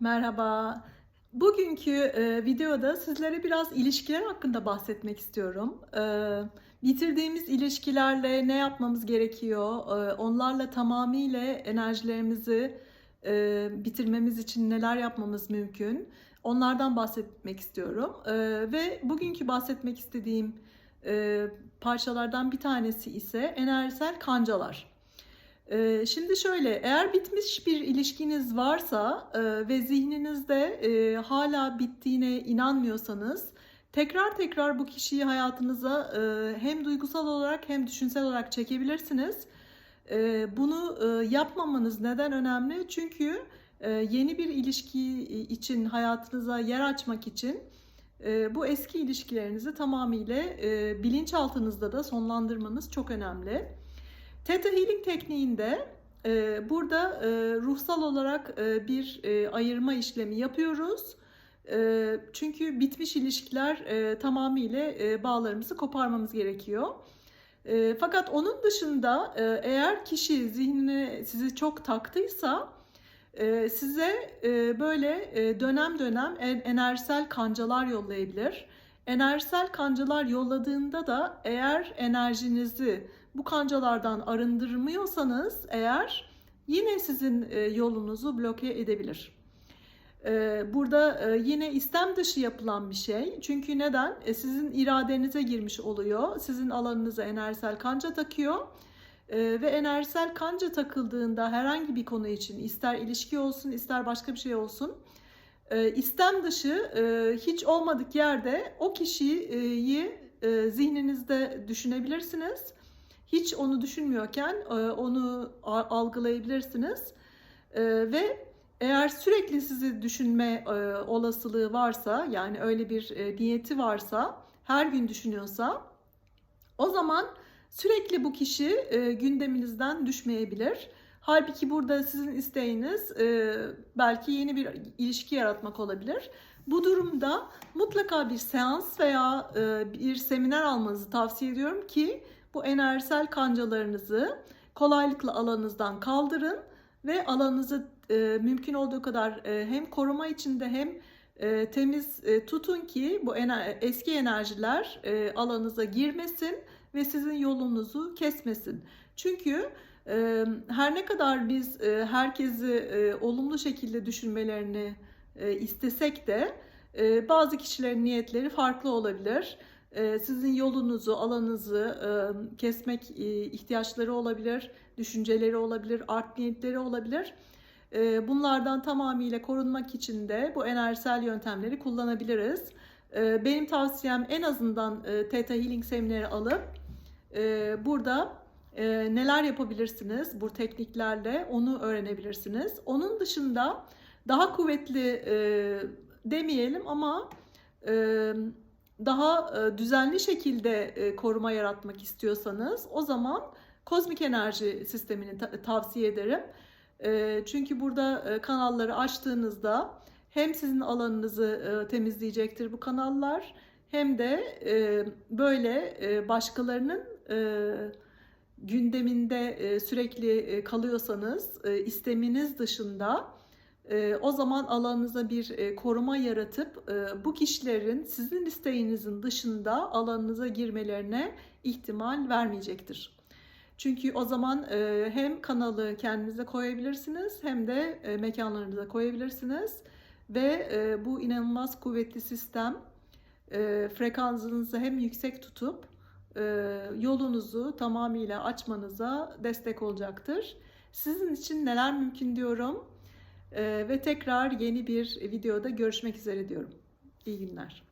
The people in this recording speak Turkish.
Merhaba. Bugünkü e, videoda sizlere biraz ilişkiler hakkında bahsetmek istiyorum. E, bitirdiğimiz ilişkilerle ne yapmamız gerekiyor? E, onlarla tamamıyla enerjilerimizi e, bitirmemiz için neler yapmamız mümkün? Onlardan bahsetmek istiyorum. E, ve bugünkü bahsetmek istediğim e, parçalardan bir tanesi ise enerjisel kancalar. Ee, Şimdi şöyle, eğer bitmiş bir ilişkiniz varsa e, ve zihninizde e, hala bittiğine inanmıyorsanız, tekrar tekrar bu kişiyi hayatınıza e, hem duygusal olarak hem düşünsel olarak çekebilirsiniz. Bunu yapmamanız neden önemli? Çünkü yeni bir ilişki için hayatınıza yer açmak için bu eski ilişkilerinizi tamamıyla bilinçaltınızda da sonlandırmanız çok önemli. Theta Healing tekniğinde e, burada e, ruhsal olarak e, bir e, ayırma işlemi yapıyoruz. E, çünkü bitmiş ilişkiler e, tamamıyla e, bağlarımızı koparmamız gerekiyor. E, fakat onun dışında e, eğer kişi zihnine sizi çok taktıysa e, size e, böyle e, dönem dönem en- enerjisel kancalar yollayabilir. Enerjisel kancalar yolladığında da eğer enerjinizi bu kancalardan arındırmıyorsanız eğer yine sizin e, yolunuzu bloke edebilir. E, Burada e, yine istem dışı yapılan bir şey. Çünkü neden? Sizin iradenize girmiş oluyor. Sizin alanınıza enerjisel kanca takıyor. Ve enerjisel kanca takıldığında herhangi bir konu için ister ilişki olsun ister başka bir şey olsun istem dışı hiç olmadık yerde o kişiyi zihninizde düşünebilirsiniz. Hiç onu düşünmüyorken e, onu algılayabilirsiniz. E, ve eğer sürekli sizi düşünme e, olasılığı varsa yani öyle bir niyeti varsa her gün düşünüyorsa o zaman sürekli bu kişi gündeminizden düşmeyebilir. Halbuki burada sizin isteğiniz belki yeni bir ilişki yaratmak olabilir. Bu durumda mutlaka bir seans veya bir seminer almanızı tavsiye ediyorum ki bu enerjisel kancalarınızı kolaylıkla alanınızdan kaldırın ve alanınızı e, mümkün olduğu kadar e, hem koruma içinde hem e, temiz e, tutun ki bu ener- eski enerjiler e, alanınıza girmesin ve sizin yolunuzu kesmesin. Çünkü e, her ne kadar biz e, herkesi e, olumlu şekilde düşünmelerini e, istesek de e, bazı kişilerin niyetleri farklı olabilir. E, sizin yolunuzu, alanınızı e, kesmek e, ihtiyaçları olabilir, düşünceleri olabilir, art niyetleri olabilir. E, bunlardan tamamıyla korunmak için de bu enerjisel yöntemleri kullanabiliriz. E, benim tavsiyem en azından e, Theta Healing semineri alıp burada neler yapabilirsiniz bu tekniklerle onu öğrenebilirsiniz. Onun dışında daha kuvvetli demeyelim ama daha e, düzenli şekilde e, koruma yaratmak istiyorsanız o zaman kozmik enerji sistemini ta- tavsiye ederim. E, çünkü burada e, kanalları açtığınızda hem sizin alanınızı e, temizleyecektir bu kanallar hem de e, böyle e, başkalarının e, gündeminde e, sürekli e, kalıyorsanız e, isteminiz dışında e, o zaman alanınıza bir koruma yaratıp bu kişilerin sizin isteğinizin dışında alanınıza girmelerine ihtimal vermeyecektir. Çünkü o zaman hem kanalı kendinize koyabilirsiniz hem de mekanlarınıza koyabilirsiniz ve bu inanılmaz kuvvetli sistem frekansınızı hem yüksek tutup yolunuzu tamamıyla açmanıza destek olacaktır. Sizin için neler mümkün diyorum ve tekrar yeni bir videoda görüşmek üzere diyorum. İyi günler.